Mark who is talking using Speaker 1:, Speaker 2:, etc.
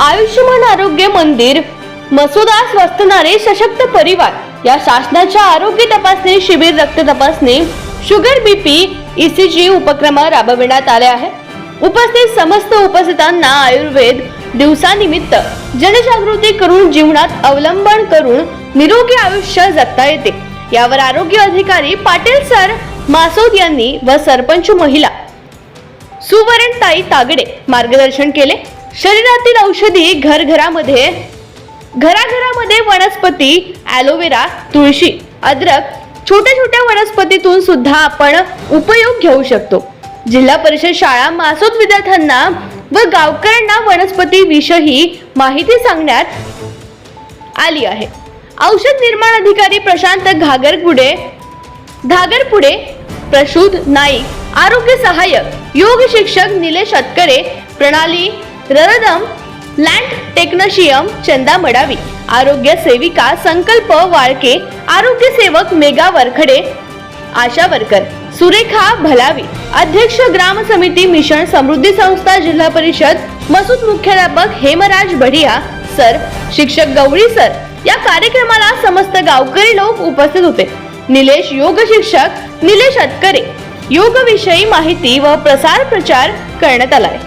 Speaker 1: आयुष्यमान आरोग्य मंदिर मसुदा स्वस्तनारे सशक्त परिवार या शासनाच्या आरोग्य तपासणी शिबिर रक्त तपासणी शुगर बीपी ईसीजी उपक्रम राबविण्यात आले आहे. उपस्थित समस्त उपस्थितांना आयुर्वेद दिवसानिमित्त जनजागृती करून जीवनात अवलंबन करून निरोगी आयुष्य जगता येते. यावर आरोग्य अधिकारी पाटील सर मासोद यांनी व सरपंच महिला सुवर्णताई तागडे मार्गदर्शन केले. शरीरातील औषधी घरघरामध्ये घराघरामध्ये वनस्पती ॲलोवेरा तुळशी अद्रक छोट्या छोट्या वनस्पतीतून सुद्धा आपण उपयोग घेऊ शकतो. जिल्हा परिषद शाळा मासोद विद्यार्थ्यांना व गावकऱ्यांना वनस्पती विषयी माहिती सांगण्यात आली आहे. औषध निर्माण अधिकारी प्रशांत घागरपुडे घागरपुडे प्रसूद नाईक आरोग्य सहाय्यक योग शिक्षक निलेश अतकरे प्रणाली ररदम लँड टेक्नशियम चंदा मडावी आरोग्य सेविका संकल्प वाळके आरोग्य सेवक मेगा वरखडे आशा वरकर सुरेखा भलावी अध्यक्ष ग्राम समिती मिशन समृद्धी संस्था जिल्हा परिषद मसूद मुख्याध्यापक हेमराज बढिया सर शिक्षक गवळी सर या कार्यक्रमाला समस्त गावकरी लोक उपस्थित होते. निलेश योग शिक्षक निलेश अतकरे योग विषयी माहिती व प्रसार प्रचार करण्यात आलाय.